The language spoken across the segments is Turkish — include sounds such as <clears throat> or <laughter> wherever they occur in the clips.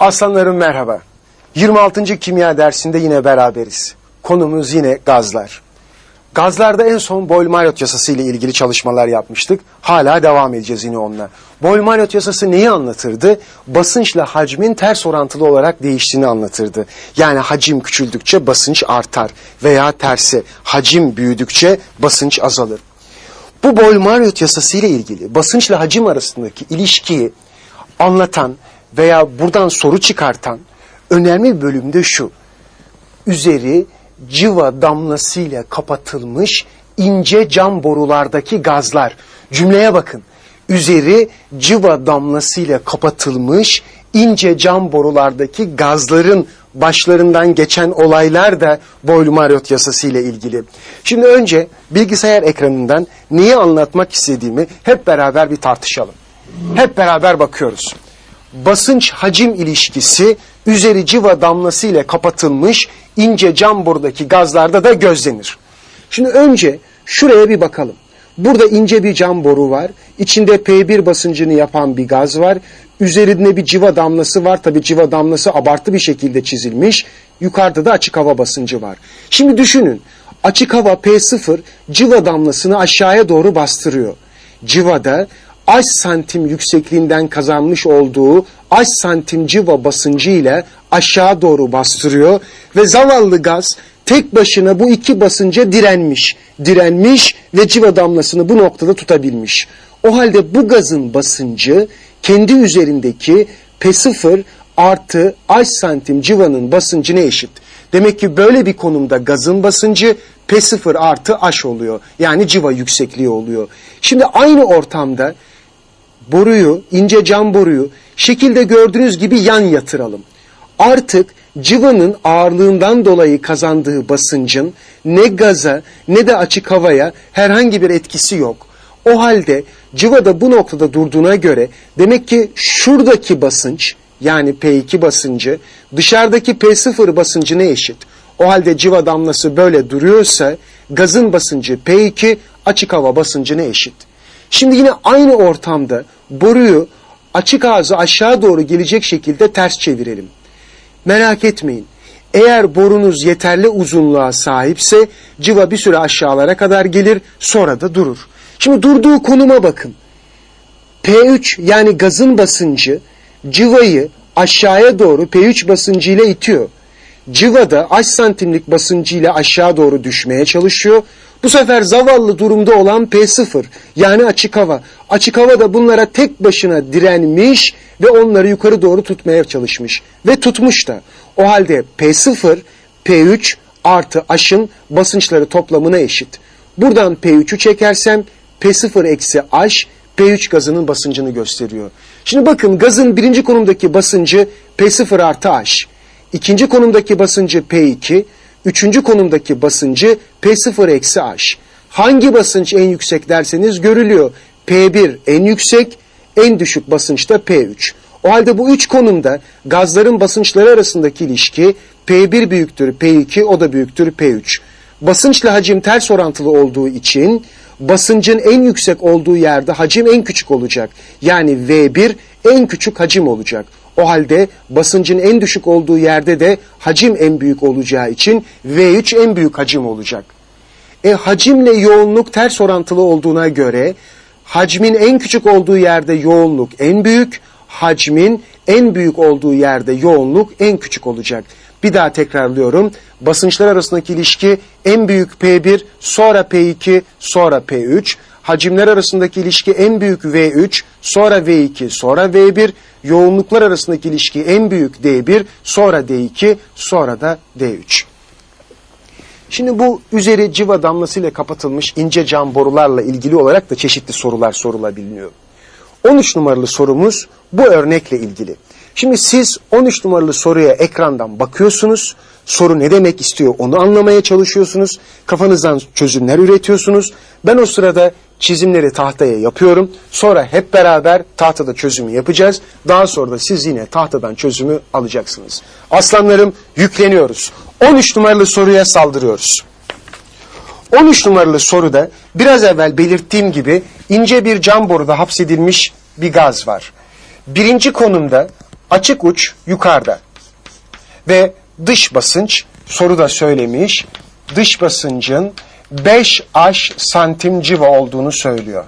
Aslanlarım merhaba. 26. kimya dersinde yine beraberiz. Konumuz yine gazlar. Gazlarda en son Boyle-Marriott yasası ile ilgili çalışmalar yapmıştık. Hala devam edeceğiz yine onunla. Boyle-Marriott yasası neyi anlatırdı? Basınçla hacmin ters orantılı olarak değiştiğini anlatırdı. Yani hacim küçüldükçe basınç artar veya tersi hacim büyüdükçe basınç azalır. Bu Boyle-Marriott yasası ile ilgili basınçla hacim arasındaki ilişkiyi anlatan veya buradan soru çıkartan önemli bölümde şu. Üzeri civa damlasıyla kapatılmış ince cam borulardaki gazlar. Cümleye bakın. Üzeri civa damlasıyla kapatılmış ince cam borulardaki gazların başlarından geçen olaylar da Boyle-Marriott yasası ile ilgili. Şimdi önce bilgisayar ekranından neyi anlatmak istediğimi hep beraber bir tartışalım. Hep beraber bakıyoruz. Basınç hacim ilişkisi üzeri civa damlası ile kapatılmış ince cam borudaki gazlarda da gözlenir. Şimdi önce şuraya bir bakalım. Burada ince bir cam boru var. İçinde P1 basıncını yapan bir gaz var. Üzerinde bir civa damlası var. Tabi civa damlası abartı bir şekilde çizilmiş. Yukarıda da açık hava basıncı var. Şimdi düşünün. Açık hava P0 civa damlasını aşağıya doğru bastırıyor. Civada aç santim yüksekliğinden kazanmış olduğu aç santim civa basıncı ile aşağı doğru bastırıyor ve zavallı gaz tek başına bu iki basınca direnmiş. Direnmiş ve civa damlasını bu noktada tutabilmiş. O halde bu gazın basıncı kendi üzerindeki P0 artı aç santim civanın basıncına eşit. Demek ki böyle bir konumda gazın basıncı P0 artı H oluyor. Yani civa yüksekliği oluyor. Şimdi aynı ortamda boruyu, ince cam boruyu şekilde gördüğünüz gibi yan yatıralım. Artık civanın ağırlığından dolayı kazandığı basıncın ne gaza ne de açık havaya herhangi bir etkisi yok. O halde civa da bu noktada durduğuna göre demek ki şuradaki basınç yani P2 basıncı dışarıdaki P0 basıncına eşit. O halde civa damlası böyle duruyorsa gazın basıncı P2 açık hava basıncına eşit. Şimdi yine aynı ortamda boruyu açık ağzı aşağı doğru gelecek şekilde ters çevirelim. Merak etmeyin. Eğer borunuz yeterli uzunluğa sahipse civa bir süre aşağılara kadar gelir sonra da durur. Şimdi durduğu konuma bakın. P3 yani gazın basıncı civayı aşağıya doğru P3 basıncıyla itiyor. Civa da aç santimlik basıncıyla aşağı doğru düşmeye çalışıyor. Bu sefer zavallı durumda olan P0 yani açık hava. Açık hava da bunlara tek başına direnmiş ve onları yukarı doğru tutmaya çalışmış. Ve tutmuş da. O halde P0, P3 artı H'ın basınçları toplamına eşit. Buradan P3'ü çekersem P0 eksi H P3 gazının basıncını gösteriyor. Şimdi bakın gazın birinci konumdaki basıncı P0 artı H. İkinci konumdaki basıncı P2, üçüncü konumdaki basıncı P0 eksi H. Hangi basınç en yüksek derseniz görülüyor. P1 en yüksek, en düşük basınçta P3. O halde bu üç konumda gazların basınçları arasındaki ilişki P1 büyüktür P2, o da büyüktür P3. Basınçla hacim ters orantılı olduğu için basıncın en yüksek olduğu yerde hacim en küçük olacak. Yani V1 en küçük hacim olacak. O halde basıncın en düşük olduğu yerde de hacim en büyük olacağı için V3 en büyük hacim olacak. E hacimle yoğunluk ters orantılı olduğuna göre hacmin en küçük olduğu yerde yoğunluk en büyük, hacmin en büyük olduğu yerde yoğunluk en küçük olacak. Bir daha tekrarlıyorum. Basınçlar arasındaki ilişki en büyük P1, sonra P2, sonra P3. Hacimler arasındaki ilişki en büyük V3, sonra V2, sonra V1. Yoğunluklar arasındaki ilişki en büyük D1, sonra D2, sonra da D3. Şimdi bu üzeri civa damlasıyla kapatılmış ince cam borularla ilgili olarak da çeşitli sorular sorulabiliyor. 13 numaralı sorumuz bu örnekle ilgili. Şimdi siz 13 numaralı soruya ekrandan bakıyorsunuz. Soru ne demek istiyor onu anlamaya çalışıyorsunuz. Kafanızdan çözümler üretiyorsunuz. Ben o sırada çizimleri tahtaya yapıyorum. Sonra hep beraber tahtada çözümü yapacağız. Daha sonra da siz yine tahtadan çözümü alacaksınız. Aslanlarım yükleniyoruz. 13 numaralı soruya saldırıyoruz. 13 numaralı soruda biraz evvel belirttiğim gibi ince bir cam boruda hapsedilmiş bir gaz var. Birinci konumda açık uç yukarıda. Ve dış basınç soruda söylemiş dış basıncın 5H santim civa olduğunu söylüyor.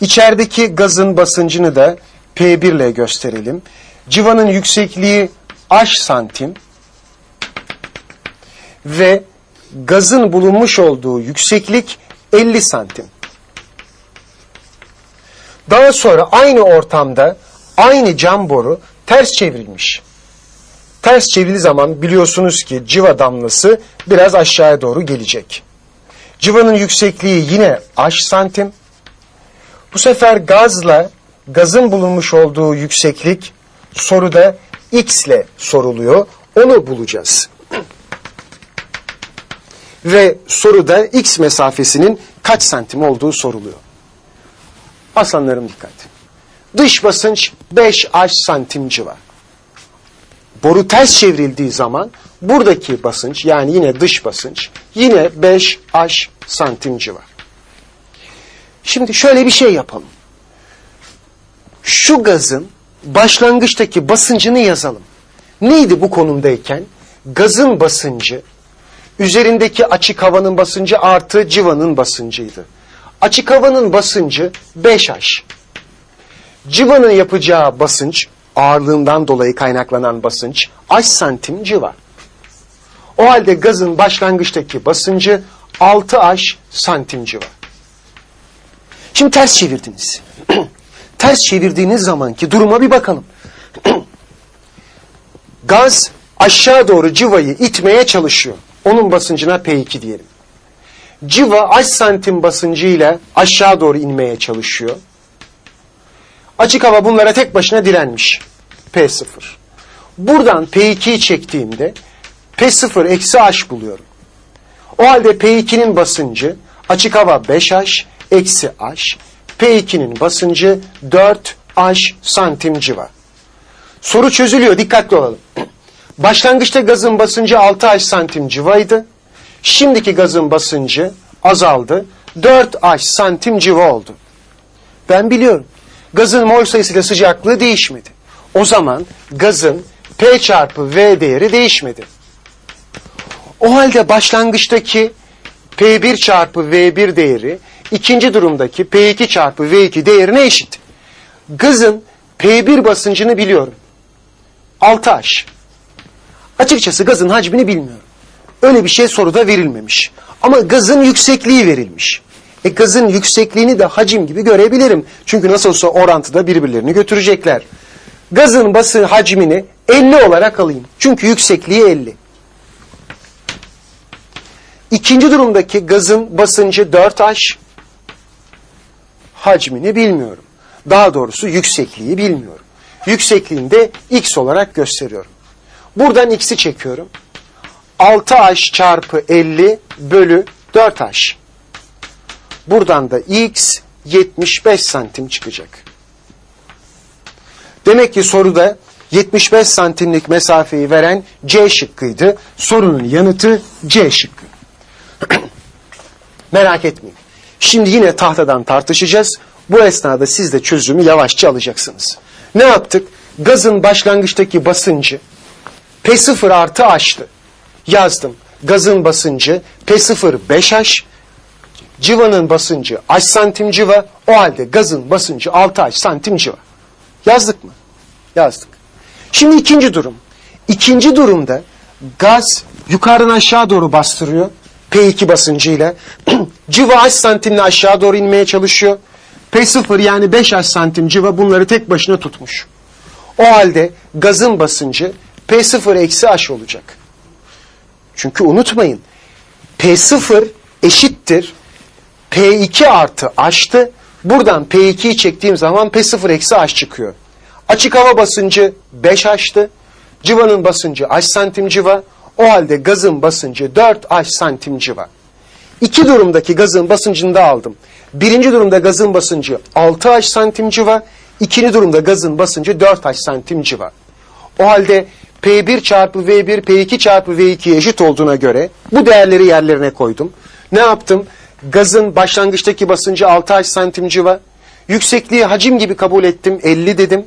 İçerideki gazın basıncını da P1 ile gösterelim. Civanın yüksekliği H santim ve gazın bulunmuş olduğu yükseklik 50 santim. Daha sonra aynı ortamda aynı cam boru ters çevrilmiş. Ters çevrildiği zaman biliyorsunuz ki civa damlası biraz aşağıya doğru gelecek. Civanın yüksekliği yine h santim. Bu sefer gazla gazın bulunmuş olduğu yükseklik soruda x ile soruluyor. Onu bulacağız. <clears throat> Ve soruda x mesafesinin kaç santim olduğu soruluyor. Aslanlarım dikkat. Dış basınç 5H santim civa. Boru ters çevrildiği zaman buradaki basınç yani yine dış basınç yine 5H santim civa. Şimdi şöyle bir şey yapalım. Şu gazın başlangıçtaki basıncını yazalım. Neydi bu konumdayken? Gazın basıncı üzerindeki açık havanın basıncı artı civanın basıncıydı. Açık havanın basıncı 5H. Civanın yapacağı basınç, ağırlığından dolayı kaynaklanan basınç, H santim civa. O halde gazın başlangıçtaki basıncı 6H santim civa. Şimdi ters çevirdiniz. <clears throat> ters çevirdiğiniz zamanki duruma bir bakalım. <clears throat> Gaz aşağı doğru civayı itmeye çalışıyor. Onun basıncına P2 diyelim. Civa H santim basıncıyla aşağı doğru inmeye çalışıyor. Açık hava bunlara tek başına direnmiş. P0. Buradan P2'yi çektiğimde P0 eksi H buluyorum. O halde P2'nin basıncı açık hava 5H eksi H. P2'nin basıncı 4H santim civa. Soru çözülüyor dikkatli olalım. <clears throat> Başlangıçta gazın basıncı 6H santim civaydı. Şimdiki gazın basıncı azaldı. 4H santim civa oldu. Ben biliyorum. Gazın mol sayısıyla sıcaklığı değişmedi. O zaman gazın P çarpı V değeri değişmedi. O halde başlangıçtaki P1 çarpı V1 değeri ikinci durumdaki P2 çarpı V2 değerine eşit. Gazın P1 basıncını biliyorum. 6H. Açıkçası gazın hacmini bilmiyorum. Öyle bir şey soruda verilmemiş. Ama gazın yüksekliği verilmiş. E gazın yüksekliğini de hacim gibi görebilirim. Çünkü nasıl olsa orantıda birbirlerini götürecekler. Gazın bası hacmini 50 olarak alayım. Çünkü yüksekliği 50. İkinci durumdaki gazın basıncı 4H. Hacmini bilmiyorum. Daha doğrusu yüksekliği bilmiyorum. Yüksekliğini de X olarak gösteriyorum. Buradan X'i çekiyorum. 6H çarpı 50 bölü 4H. Buradan da X 75 santim çıkacak. Demek ki soruda 75 santimlik mesafeyi veren C şıkkıydı. Sorunun yanıtı C şıkkı. <clears throat> Merak etmeyin. Şimdi yine tahtadan tartışacağız. Bu esnada siz de çözümü yavaşça alacaksınız. Ne yaptık? Gazın başlangıçtaki basıncı P0 artı H'tı. Yazdım. Gazın basıncı P0 5H, civanın basıncı H santim civa, o halde gazın basıncı 6H santim civa. Yazdık mı? Yazdık. Şimdi ikinci durum. İkinci durumda gaz yukarıdan aşağı doğru bastırıyor. P2 basıncıyla. <clears throat> civa H santimle aşağı doğru inmeye çalışıyor. P0 yani 5H santim civa bunları tek başına tutmuş. O halde gazın basıncı P0 eksi H olacak. Çünkü unutmayın P0 eşittir P2 artı H'tı. Buradan P2'yi çektiğim zaman P0 eksi H çıkıyor. Açık hava basıncı 5H'tı. Civanın basıncı H santim civa. O halde gazın basıncı 4H santim civa. İki durumdaki gazın basıncını da aldım. Birinci durumda gazın basıncı 6H santim civa. İkinci durumda gazın basıncı 4H santim civa. O halde P1 çarpı V1 P2 çarpı V2 eşit olduğuna göre bu değerleri yerlerine koydum. Ne yaptım? Gazın başlangıçtaki basıncı 6H santim civa. Yüksekliği hacim gibi kabul ettim 50 dedim.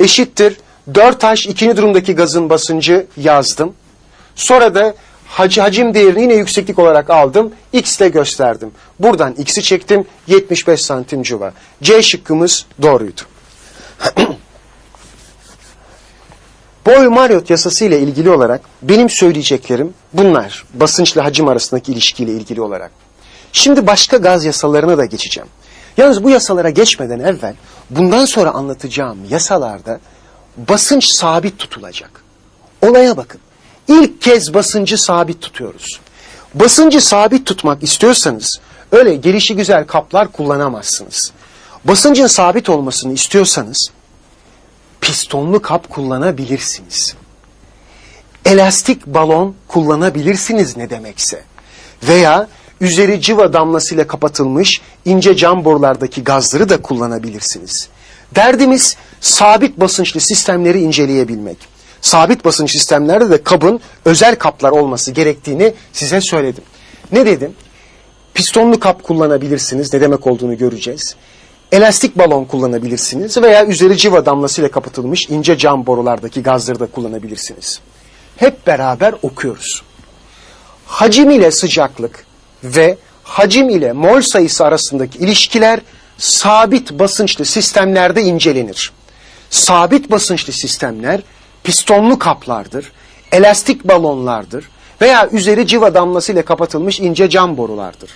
eşittir 4H ikinci durumdaki gazın basıncı yazdım. Sonra da hac- hacim değerini yine yükseklik olarak aldım. X ile gösterdim. Buradan X'i çektim. 75 santim cuva. C şıkkımız doğruydu. <clears throat> Boyle-Marriott yasası ile ilgili olarak benim söyleyeceklerim bunlar. Basınçla hacim arasındaki ilişkiyle ilgili olarak. Şimdi başka gaz yasalarına da geçeceğim. Yalnız bu yasalara geçmeden evvel bundan sonra anlatacağım yasalarda basınç sabit tutulacak. Olaya bakın. İlk kez basıncı sabit tutuyoruz. Basıncı sabit tutmak istiyorsanız öyle gelişi güzel kaplar kullanamazsınız. Basıncın sabit olmasını istiyorsanız pistonlu kap kullanabilirsiniz. Elastik balon kullanabilirsiniz ne demekse. Veya üzeri civa damlasıyla kapatılmış ince cam borulardaki gazları da kullanabilirsiniz. Derdimiz sabit basınçlı sistemleri inceleyebilmek. Sabit basınç sistemlerde de kabın özel kaplar olması gerektiğini size söyledim. Ne dedim? Pistonlu kap kullanabilirsiniz. Ne demek olduğunu göreceğiz. Elastik balon kullanabilirsiniz veya üzeri civa damlasıyla kapatılmış ince cam borulardaki gazları da kullanabilirsiniz. Hep beraber okuyoruz. Hacim ile sıcaklık ve hacim ile mol sayısı arasındaki ilişkiler sabit basınçlı sistemlerde incelenir. Sabit basınçlı sistemler pistonlu kaplardır, elastik balonlardır veya üzeri civa damlasıyla kapatılmış ince cam borulardır.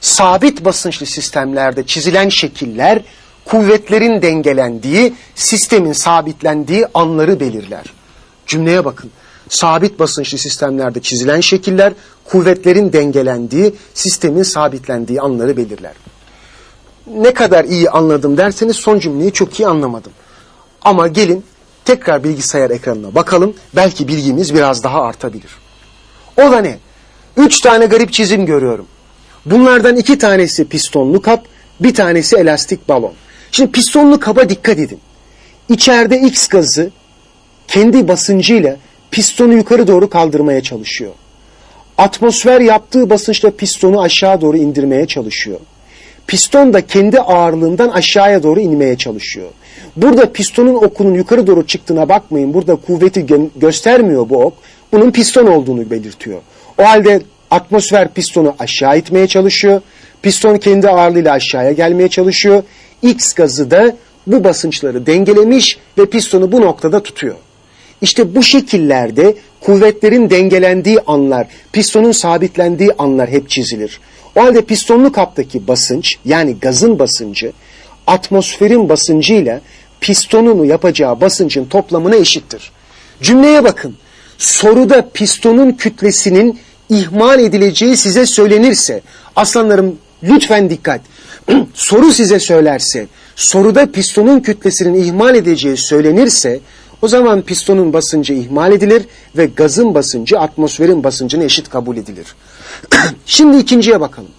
Sabit basınçlı sistemlerde çizilen şekiller kuvvetlerin dengelendiği, sistemin sabitlendiği anları belirler. Cümleye bakın. Sabit basınçlı sistemlerde çizilen şekiller kuvvetlerin dengelendiği, sistemin sabitlendiği anları belirler. Ne kadar iyi anladım derseniz son cümleyi çok iyi anlamadım. Ama gelin tekrar bilgisayar ekranına bakalım. Belki bilgimiz biraz daha artabilir. O da ne? Üç tane garip çizim görüyorum. Bunlardan iki tanesi pistonlu kap, bir tanesi elastik balon. Şimdi pistonlu kaba dikkat edin. İçeride X gazı kendi basıncıyla pistonu yukarı doğru kaldırmaya çalışıyor. Atmosfer yaptığı basınçla pistonu aşağı doğru indirmeye çalışıyor. Piston da kendi ağırlığından aşağıya doğru inmeye çalışıyor. Burada pistonun okunun yukarı doğru çıktığına bakmayın. Burada kuvveti gö- göstermiyor bu ok. Bunun piston olduğunu belirtiyor. O halde atmosfer pistonu aşağı itmeye çalışıyor. Piston kendi ağırlığıyla aşağıya gelmeye çalışıyor. X gazı da bu basınçları dengelemiş ve pistonu bu noktada tutuyor. İşte bu şekillerde kuvvetlerin dengelendiği anlar, pistonun sabitlendiği anlar hep çizilir. O halde pistonlu kaptaki basınç yani gazın basıncı atmosferin basıncıyla pistonunu yapacağı basıncın toplamına eşittir. Cümleye bakın. Soruda pistonun kütlesinin ihmal edileceği size söylenirse, aslanlarım lütfen dikkat. <clears throat> Soru size söylerse, soruda pistonun kütlesinin ihmal edeceği söylenirse, o zaman pistonun basıncı ihmal edilir ve gazın basıncı atmosferin basıncına eşit kabul edilir. <clears throat> Şimdi ikinciye bakalım.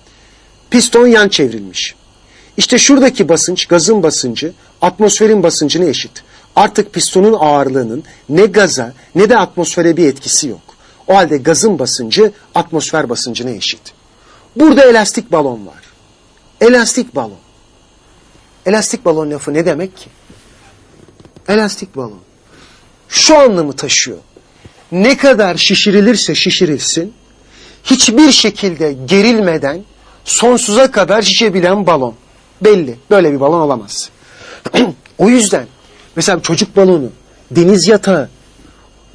Piston yan çevrilmiş. İşte şuradaki basınç, gazın basıncı, atmosferin basıncına eşit. Artık pistonun ağırlığının ne gaza ne de atmosfere bir etkisi yok. O halde gazın basıncı atmosfer basıncına eşit. Burada elastik balon var. Elastik balon. Elastik balon lafı ne demek ki? Elastik balon. Şu anlamı taşıyor. Ne kadar şişirilirse şişirilsin, hiçbir şekilde gerilmeden sonsuza kadar şişebilen balon. Belli. Böyle bir balon olamaz. <clears throat> o yüzden mesela çocuk balonu, deniz yatağı,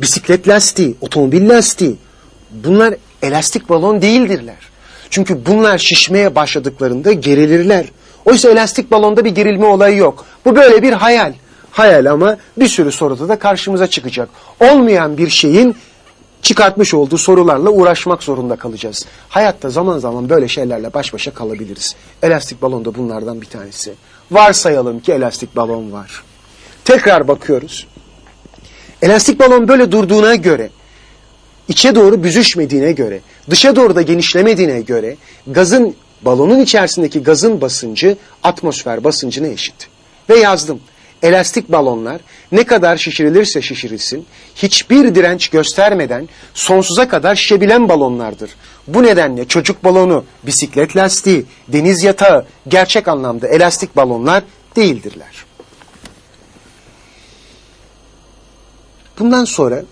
bisiklet lastiği, otomobil lastiği bunlar elastik balon değildirler. Çünkü bunlar şişmeye başladıklarında gerilirler. Oysa elastik balonda bir gerilme olayı yok. Bu böyle bir hayal. Hayal ama bir sürü soruda da karşımıza çıkacak. Olmayan bir şeyin çıkartmış olduğu sorularla uğraşmak zorunda kalacağız. Hayatta zaman zaman böyle şeylerle baş başa kalabiliriz. Elastik balon da bunlardan bir tanesi. Varsayalım ki elastik balon var. Tekrar bakıyoruz. Elastik balon böyle durduğuna göre, içe doğru büzüşmediğine göre, dışa doğru da genişlemediğine göre gazın balonun içerisindeki gazın basıncı atmosfer basıncına eşit. Ve yazdım. Elastik balonlar ne kadar şişirilirse şişirilsin hiçbir direnç göstermeden sonsuza kadar şişebilen balonlardır. Bu nedenle çocuk balonu, bisiklet lastiği, deniz yatağı gerçek anlamda elastik balonlar değildirler. Bundan sonra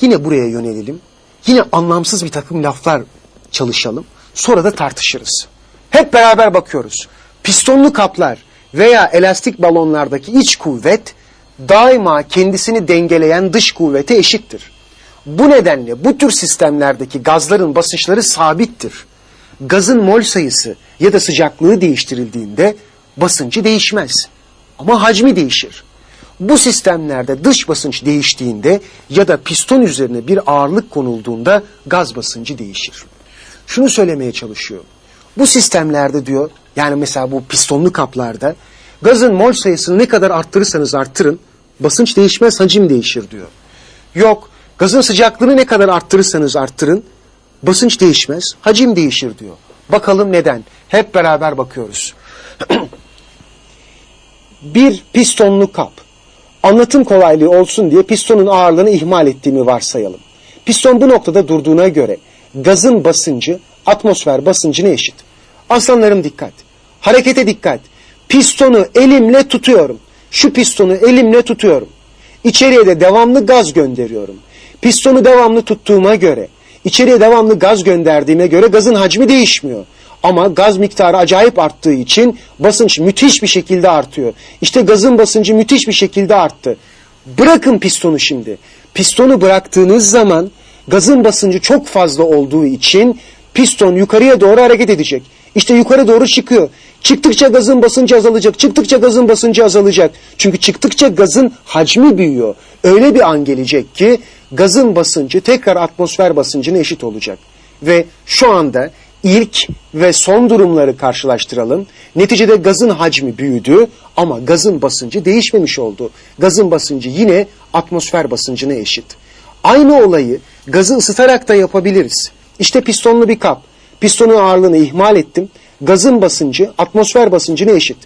yine buraya yönelelim. Yine anlamsız bir takım laflar çalışalım. Sonra da tartışırız. Hep beraber bakıyoruz. Pistonlu kaplar veya elastik balonlardaki iç kuvvet daima kendisini dengeleyen dış kuvvete eşittir. Bu nedenle bu tür sistemlerdeki gazların basınçları sabittir. Gazın mol sayısı ya da sıcaklığı değiştirildiğinde basıncı değişmez. Ama hacmi değişir. Bu sistemlerde dış basınç değiştiğinde ya da piston üzerine bir ağırlık konulduğunda gaz basıncı değişir. Şunu söylemeye çalışıyor. Bu sistemlerde diyor yani mesela bu pistonlu kaplarda gazın mol sayısını ne kadar arttırırsanız arttırın basınç değişmez hacim değişir diyor. Yok gazın sıcaklığını ne kadar arttırırsanız arttırın basınç değişmez hacim değişir diyor. Bakalım neden? Hep beraber bakıyoruz. <clears throat> bir pistonlu kap. Anlatım kolaylığı olsun diye pistonun ağırlığını ihmal ettiğimi varsayalım. Piston bu noktada durduğuna göre gazın basıncı atmosfer basıncına eşit. Aslanlarım dikkat. Harekete dikkat. Pistonu elimle tutuyorum. Şu pistonu elimle tutuyorum. İçeriye de devamlı gaz gönderiyorum. Pistonu devamlı tuttuğuma göre, içeriye devamlı gaz gönderdiğime göre gazın hacmi değişmiyor. Ama gaz miktarı acayip arttığı için basınç müthiş bir şekilde artıyor. İşte gazın basıncı müthiş bir şekilde arttı. Bırakın pistonu şimdi. Pistonu bıraktığınız zaman gazın basıncı çok fazla olduğu için piston yukarıya doğru hareket edecek. İşte yukarı doğru çıkıyor. Çıktıkça gazın basıncı azalacak. Çıktıkça gazın basıncı azalacak. Çünkü çıktıkça gazın hacmi büyüyor. Öyle bir an gelecek ki gazın basıncı tekrar atmosfer basıncına eşit olacak. Ve şu anda ilk ve son durumları karşılaştıralım. Neticede gazın hacmi büyüdü ama gazın basıncı değişmemiş oldu. Gazın basıncı yine atmosfer basıncına eşit. Aynı olayı gazı ısıtarak da yapabiliriz. İşte pistonlu bir kap. Pistonun ağırlığını ihmal ettim. Gazın basıncı atmosfer basıncına eşit.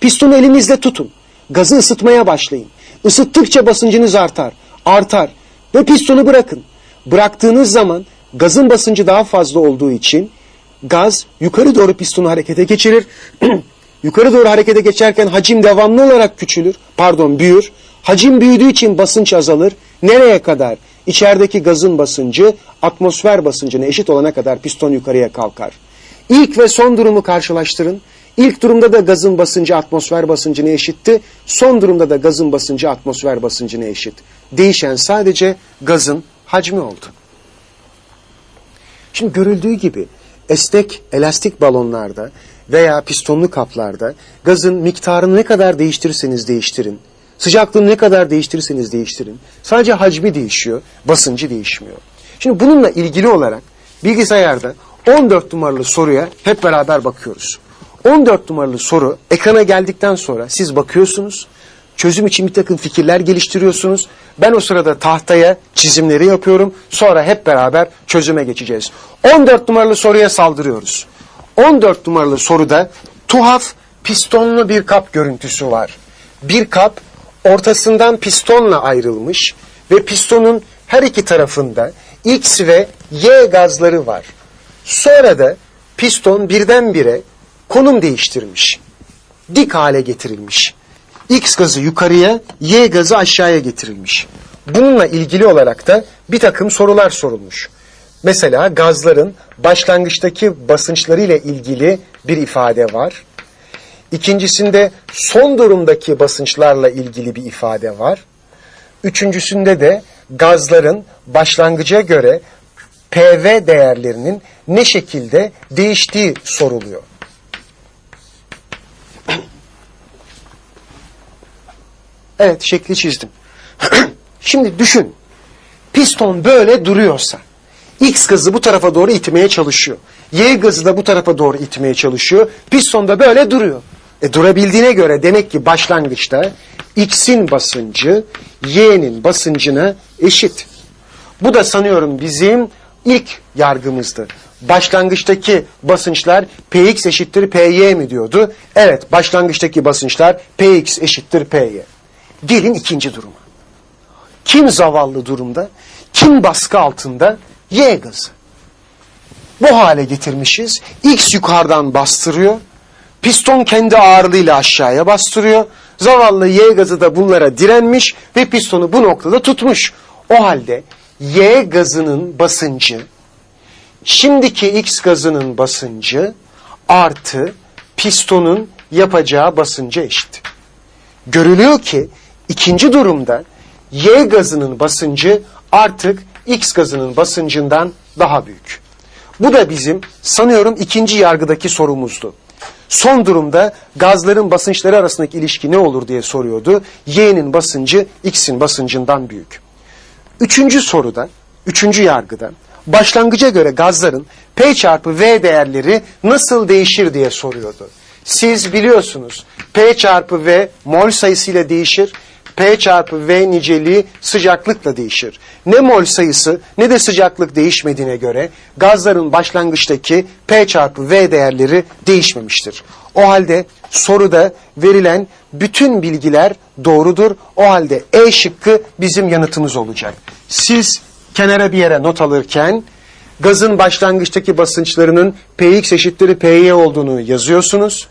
Pistonu elinizle tutun. Gazı ısıtmaya başlayın. Isıttıkça basıncınız artar, artar ve pistonu bırakın. Bıraktığınız zaman gazın basıncı daha fazla olduğu için gaz yukarı doğru pistonu harekete geçirir. <clears throat> yukarı doğru harekete geçerken hacim devamlı olarak küçülür, pardon büyür. Hacim büyüdüğü için basınç azalır. Nereye kadar? İçerideki gazın basıncı atmosfer basıncına eşit olana kadar piston yukarıya kalkar. İlk ve son durumu karşılaştırın. İlk durumda da gazın basıncı atmosfer basıncına eşitti. Son durumda da gazın basıncı atmosfer basıncına eşit. Değişen sadece gazın hacmi oldu. Şimdi görüldüğü gibi esnek elastik balonlarda veya pistonlu kaplarda gazın miktarını ne kadar değiştirirseniz değiştirin, sıcaklığını ne kadar değiştirirseniz değiştirin, sadece hacmi değişiyor, basıncı değişmiyor. Şimdi bununla ilgili olarak bilgisayarda 14 numaralı soruya hep beraber bakıyoruz. 14 numaralı soru ekrana geldikten sonra siz bakıyorsunuz, çözüm için bir takım fikirler geliştiriyorsunuz. Ben o sırada tahtaya çizimleri yapıyorum. Sonra hep beraber çözüme geçeceğiz. 14 numaralı soruya saldırıyoruz. 14 numaralı soruda tuhaf pistonlu bir kap görüntüsü var. Bir kap ortasından pistonla ayrılmış ve pistonun her iki tarafında X ve Y gazları var. Sonra da piston birdenbire konum değiştirmiş. Dik hale getirilmiş. X gazı yukarıya, Y gazı aşağıya getirilmiş. Bununla ilgili olarak da bir takım sorular sorulmuş. Mesela gazların başlangıçtaki basınçları ile ilgili bir ifade var. İkincisinde son durumdaki basınçlarla ilgili bir ifade var. Üçüncüsünde de gazların başlangıca göre PV değerlerinin ne şekilde değiştiği soruluyor. Evet şekli çizdim. <clears throat> Şimdi düşün. Piston böyle duruyorsa X gazı bu tarafa doğru itmeye çalışıyor. Y gazı da bu tarafa doğru itmeye çalışıyor. Piston da böyle duruyor. E, durabildiğine göre demek ki başlangıçta X'in basıncı Y'nin basıncına eşit. Bu da sanıyorum bizim ilk yargımızdı. Başlangıçtaki basınçlar Px eşittir Py mi diyordu? Evet başlangıçtaki basınçlar Px eşittir Py. Gelin ikinci duruma. Kim zavallı durumda? Kim baskı altında? Y gazı. Bu hale getirmişiz. X yukarıdan bastırıyor. Piston kendi ağırlığıyla aşağıya bastırıyor. Zavallı Y gazı da bunlara direnmiş ve pistonu bu noktada tutmuş. O halde Y gazının basıncı şimdiki X gazının basıncı artı pistonun yapacağı basınca eşit. Görülüyor ki ikinci durumda Y gazının basıncı artık X gazının basıncından daha büyük. Bu da bizim sanıyorum ikinci yargıdaki sorumuzdu. Son durumda gazların basınçları arasındaki ilişki ne olur diye soruyordu. Y'nin basıncı X'in basıncından büyük. Üçüncü soruda, üçüncü yargıda başlangıca göre gazların P çarpı V değerleri nasıl değişir diye soruyordu. Siz biliyorsunuz P çarpı V mol sayısıyla değişir. P çarpı V niceliği sıcaklıkla değişir. Ne mol sayısı ne de sıcaklık değişmediğine göre gazların başlangıçtaki P çarpı V değerleri değişmemiştir. O halde soruda verilen bütün bilgiler doğrudur. O halde E şıkkı bizim yanıtımız olacak. Siz kenara bir yere not alırken gazın başlangıçtaki basınçlarının Px eşittir Py olduğunu yazıyorsunuz.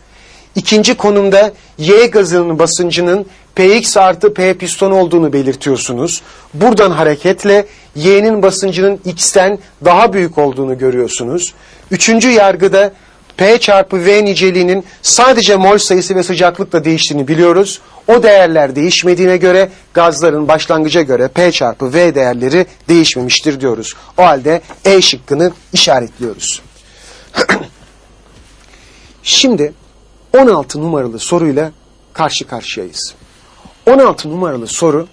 İkinci konumda Y gazının basıncının Px artı P piston olduğunu belirtiyorsunuz. Buradan hareketle Y'nin basıncının X'ten daha büyük olduğunu görüyorsunuz. Üçüncü yargıda P çarpı V niceliğinin sadece mol sayısı ve sıcaklıkla değiştiğini biliyoruz. O değerler değişmediğine göre gazların başlangıca göre P çarpı V değerleri değişmemiştir diyoruz. O halde E şıkkını işaretliyoruz. <clears throat> Şimdi 16 numaralı soruyla karşı karşıyayız. 16 numaralı soru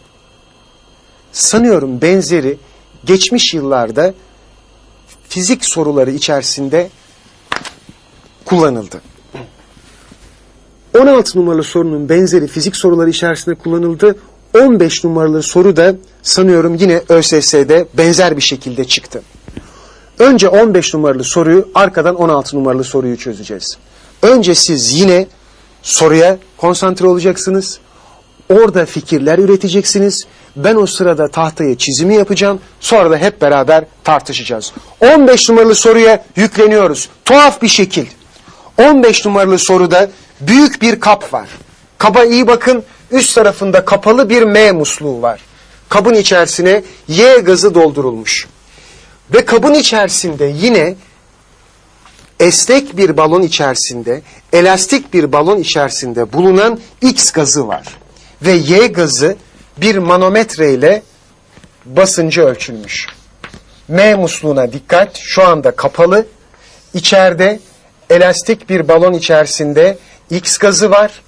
sanıyorum benzeri geçmiş yıllarda fizik soruları içerisinde kullanıldı. 16 numaralı sorunun benzeri fizik soruları içerisinde kullanıldı. 15 numaralı soru da sanıyorum yine ÖSS'de benzer bir şekilde çıktı. Önce 15 numaralı soruyu arkadan 16 numaralı soruyu çözeceğiz. Önce siz yine soruya konsantre olacaksınız. Orada fikirler üreteceksiniz. Ben o sırada tahtaya çizimi yapacağım. Sonra da hep beraber tartışacağız. 15 numaralı soruya yükleniyoruz. Tuhaf bir şekil. 15 numaralı soruda büyük bir kap var. Kaba iyi bakın. Üst tarafında kapalı bir M musluğu var. Kabın içerisine Y gazı doldurulmuş. Ve kabın içerisinde yine esnek bir balon içerisinde, elastik bir balon içerisinde bulunan X gazı var. Ve Y gazı bir manometre ile basıncı ölçülmüş. M musluğuna dikkat. Şu anda kapalı. İçeride elastik bir balon içerisinde X gazı var.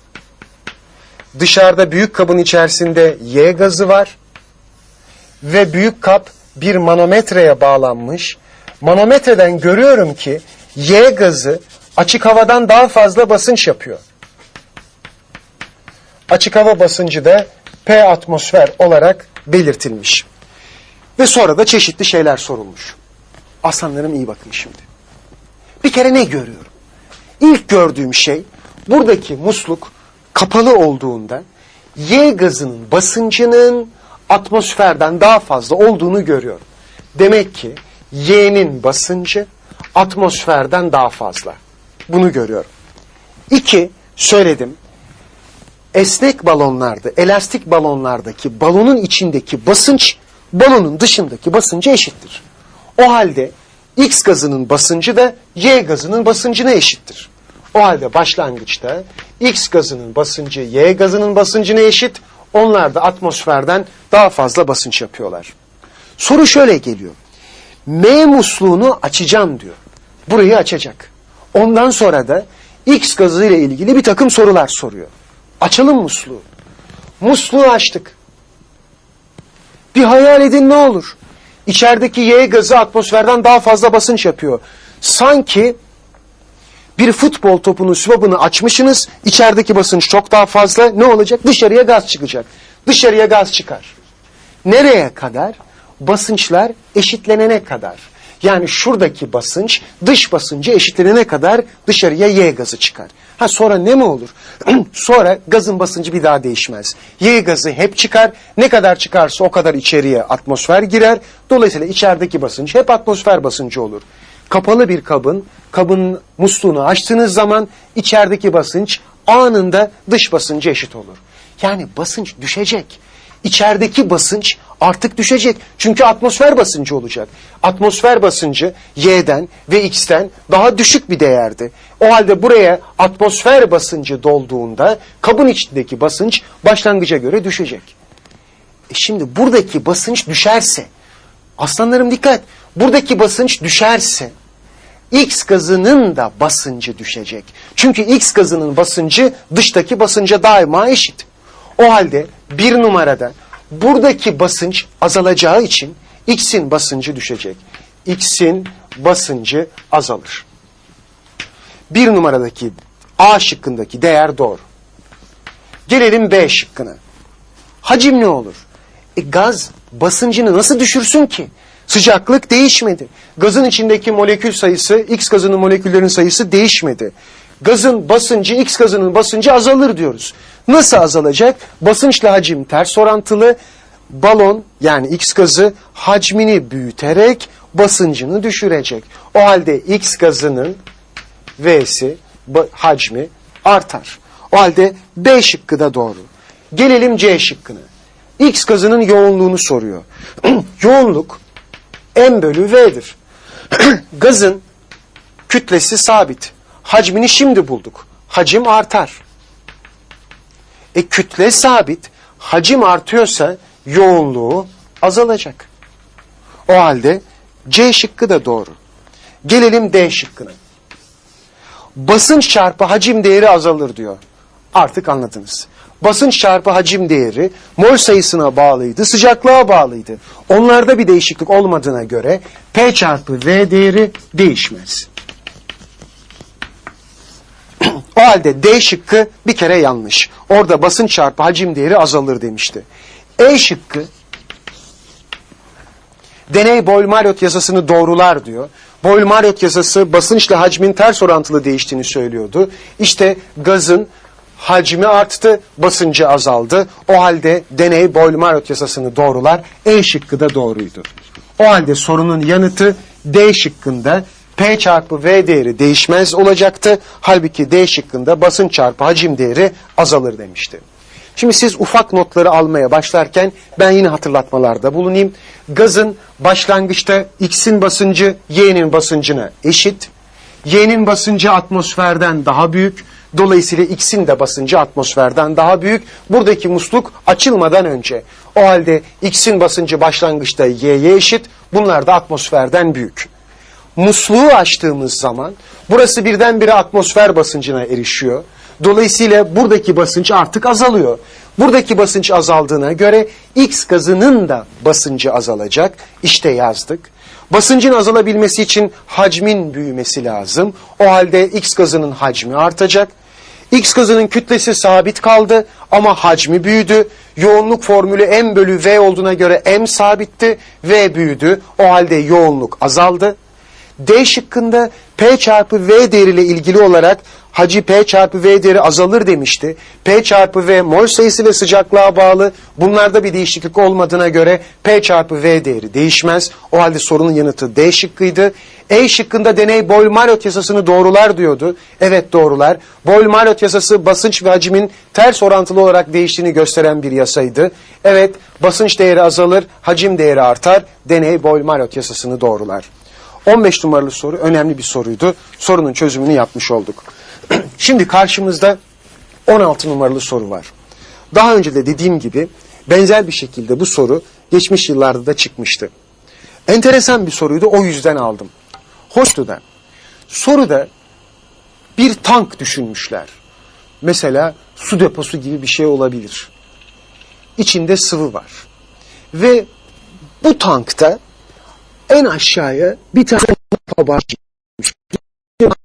Dışarıda büyük kabın içerisinde Y gazı var. Ve büyük kap bir manometreye bağlanmış. Manometreden görüyorum ki Y gazı açık havadan daha fazla basınç yapıyor. Açık hava basıncı da P atmosfer olarak belirtilmiş. Ve sonra da çeşitli şeyler sorulmuş. Aslanlarım iyi bakın şimdi. Bir kere ne görüyorum? İlk gördüğüm şey buradaki musluk kapalı olduğunda Y gazının basıncının atmosferden daha fazla olduğunu görüyorum. Demek ki Y'nin basıncı atmosferden daha fazla. Bunu görüyorum. İki, söyledim. Esnek balonlarda, elastik balonlardaki balonun içindeki basınç balonun dışındaki basınca eşittir. O halde X gazının basıncı da Y gazının basıncına eşittir. O halde başlangıçta X gazının basıncı Y gazının basıncına eşit. Onlar da atmosferden daha fazla basınç yapıyorlar. Soru şöyle geliyor. M musluğunu açacağım diyor. Burayı açacak. Ondan sonra da X gazı ile ilgili bir takım sorular soruyor. Açalım musluğu. Musluğu açtık. Bir hayal edin ne olur. İçerideki Y gazı atmosferden daha fazla basınç yapıyor. Sanki bir futbol topunun sübabını açmışsınız. içerideki basınç çok daha fazla. Ne olacak? Dışarıya gaz çıkacak. Dışarıya gaz çıkar. Nereye kadar? Basınçlar eşitlenene kadar. Yani şuradaki basınç dış basıncı eşitlenene kadar dışarıya Y gazı çıkar. Ha sonra ne mi olur? <clears throat> sonra gazın basıncı bir daha değişmez. Y gazı hep çıkar. Ne kadar çıkarsa o kadar içeriye atmosfer girer. Dolayısıyla içerideki basınç hep atmosfer basıncı olur. Kapalı bir kabın, kabın musluğunu açtığınız zaman içerideki basınç anında dış basıncı eşit olur. Yani basınç düşecek. İçerideki basınç artık düşecek. Çünkü atmosfer basıncı olacak. Atmosfer basıncı Y'den ve X'ten daha düşük bir değerdi. O halde buraya atmosfer basıncı dolduğunda kabın içindeki basınç başlangıca göre düşecek. E şimdi buradaki basınç düşerse, aslanlarım dikkat, buradaki basınç düşerse X gazının da basıncı düşecek. Çünkü X gazının basıncı dıştaki basınca daima eşit. O halde bir numarada buradaki basınç azalacağı için X'in basıncı düşecek. X'in basıncı azalır. Bir numaradaki A şıkkındaki değer doğru. Gelelim B şıkkına. Hacim ne olur? E, gaz basıncını nasıl düşürsün ki? Sıcaklık değişmedi. Gazın içindeki molekül sayısı, X gazının moleküllerin sayısı değişmedi. Gazın basıncı, X gazının basıncı azalır diyoruz. Nasıl azalacak? Basınçla hacim ters orantılı. Balon yani X gazı hacmini büyüterek basıncını düşürecek. O halde X gazının V'si, hacmi artar. O halde B şıkkı da doğru. Gelelim C şıkkına. X gazının yoğunluğunu soruyor. <clears throat> Yoğunluk M bölü V'dir. <clears throat> Gazın kütlesi sabit. Hacmini şimdi bulduk. Hacim artar. E kütle sabit. Hacim artıyorsa yoğunluğu azalacak. O halde C şıkkı da doğru. Gelelim D şıkkına. Basınç çarpı hacim değeri azalır diyor. Artık anladınız. Basınç çarpı hacim değeri mol sayısına bağlıydı, sıcaklığa bağlıydı. Onlarda bir değişiklik olmadığına göre P çarpı V değeri değişmez. O halde D şıkkı bir kere yanlış. Orada basınç çarpı hacim değeri azalır demişti. E şıkkı deney Boyle-Marriott yasasını doğrular diyor. Boyle-Marriott yasası basınçla hacmin ters orantılı değiştiğini söylüyordu. İşte gazın hacmi arttı, basıncı azaldı. O halde deney Boyle-Marriott yasasını doğrular. E şıkkı da doğruydu. O halde sorunun yanıtı D şıkkında P çarpı V değeri değişmez olacaktı. Halbuki D şıkkında basınç çarpı hacim değeri azalır demişti. Şimdi siz ufak notları almaya başlarken ben yine hatırlatmalarda bulunayım. Gazın başlangıçta X'in basıncı Y'nin basıncına eşit. Y'nin basıncı atmosferden daha büyük. Dolayısıyla X'in de basıncı atmosferden daha büyük. Buradaki musluk açılmadan önce. O halde X'in basıncı başlangıçta Y'ye eşit. Bunlar da atmosferden büyük. Musluğu açtığımız zaman burası birdenbire atmosfer basıncına erişiyor. Dolayısıyla buradaki basınç artık azalıyor. Buradaki basınç azaldığına göre X gazının da basıncı azalacak. İşte yazdık. Basıncın azalabilmesi için hacmin büyümesi lazım. O halde X gazının hacmi artacak. X gazının kütlesi sabit kaldı ama hacmi büyüdü. Yoğunluk formülü M bölü V olduğuna göre M sabitti, V büyüdü. O halde yoğunluk azaldı. D şıkkında P çarpı V değeriyle ilgili olarak hacı P çarpı V değeri azalır demişti. P çarpı V mol sayısı ve sıcaklığa bağlı. Bunlarda bir değişiklik olmadığına göre P çarpı V değeri değişmez. O halde sorunun yanıtı D şıkkıydı. E şıkkında deney Boyle-Marriott yasasını doğrular diyordu. Evet doğrular. Boyle-Marriott yasası basınç ve hacmin ters orantılı olarak değiştiğini gösteren bir yasaydı. Evet basınç değeri azalır, hacim değeri artar. Deney Boyle-Marriott yasasını doğrular. 15 numaralı soru önemli bir soruydu. Sorunun çözümünü yapmış olduk. <clears throat> Şimdi karşımızda 16 numaralı soru var. Daha önce de dediğim gibi benzer bir şekilde bu soru geçmiş yıllarda da çıkmıştı. Enteresan bir soruydu o yüzden aldım. Hoştu da. Soruda bir tank düşünmüşler. Mesela su deposu gibi bir şey olabilir. İçinde sıvı var. Ve bu tankta en aşağıya bir tane var.